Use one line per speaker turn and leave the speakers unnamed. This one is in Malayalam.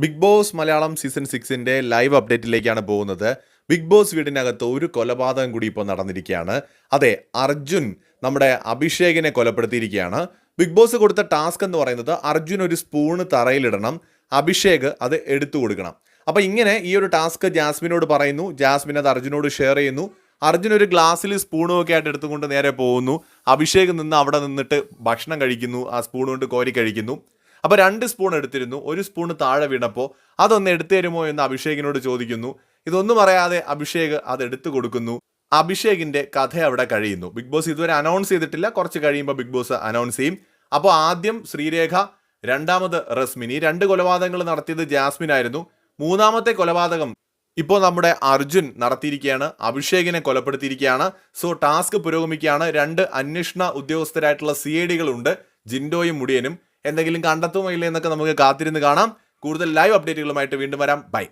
ബിഗ് ബോസ് മലയാളം സീസൺ സിക്സിന്റെ ലൈവ് അപ്ഡേറ്റിലേക്കാണ് പോകുന്നത്. ബിഗ് ബോസ് വീടിനകത്ത് ഒരു കൊലപാതകം കൂടി ഇപ്പോൾ നടന്നിരിക്കുകയാണ്. അതെ അർജുൻ നമ്മുടെ അഭിഷേകിനെ കൊലപ്പെടുത്തിയിരിക്കുകയാണ്. ബിഗ് ബോസ് കൊടുത്ത ടാസ്ക് എന്ന് പറയുന്നത് അർജുൻ ഒരു സ്പൂണ് തറയിലിടണം അഭിഷേക് അത് എടുത്തു കൊടുക്കണം. അപ്പോൾ ഇങ്ങനെ ഈ ഒരു ടാസ്ക് ജാസ്മിനോട് പറയുന്നു. ജാസ്മിൻ അത് അർജുനോട് ഷെയർ ചെയ്യുന്നു. അർജുൻ ഒരു ഗ്ലാസ്സിൽ സ്പൂണും ഒക്കെ ആയിട്ട് എടുത്തുകൊണ്ട് നേരെ പോകുന്നു. അഭിഷേക് നിന്ന് അവിടെ നിന്നിട്ട് ഭക്ഷണം കഴിക്കുന്നു ആ സ്പൂൺ കൊണ്ട് കോരി കഴിക്കുന്നു. അപ്പോൾ രണ്ട് സ്പൂൺ എടുത്തിരുന്നു. ഒരു സ്പൂൺ താഴെ വീണപ്പോൾ അതൊന്ന് എടുത്തു തരുമോ എന്ന് അഭിഷേകിനോട് ചോദിക്കുന്നു. ഇതൊന്നും അറിയാതെ അഭിഷേക് അത് എടുത്തു കൊടുക്കുന്നു. അഭിഷേകിന്റെ കഥ അവിടെ കഴിയുന്നു. ബിഗ് ബോസ് ഇതുവരെ അനൗൺസ് ചെയ്തിട്ടില്ല. കുറച്ച് കഴിയുമ്പോൾ ബിഗ് ബോസ് അനൗൺസ് ചെയ്യും. അപ്പോൾ ആദ്യം ശ്രീരേഖ രണ്ടാമത് റസ്മിനി. രണ്ട് കൊലപാതകങ്ങൾ നടത്തിയത് ജാസ്മിൻ ആയിരുന്നു. മൂന്നാമത്തെ കൊലപാതകം ഇപ്പോൾ നമ്മുടെ അർജുൻ നടത്തിയിരിക്കുകയാണ്. അഭിഷേകിനെ കൊലപ്പെടുത്തിയിരിക്കുകയാണ്. സോ ടാസ്ക് പുരോഗമിക്കുകയാണ്. രണ്ട് അന്വേഷണ ഉദ്യോഗസ്ഥരായിട്ടുള്ള സി ഐ ഡികളുണ്ട് ജിൻഡോയും മുടിയനും. എന്തെങ്കിലും കണ്ടെത്തുമോ ഇല്ലേ എന്നൊക്കെ നമുക്ക് കാത്തിരുന്ന് കാണാം. കൂടുതൽ ലൈവ് അപ്ഡേറ്റുകളുമായിട്ട് വീണ്ടും വരാം. ബൈ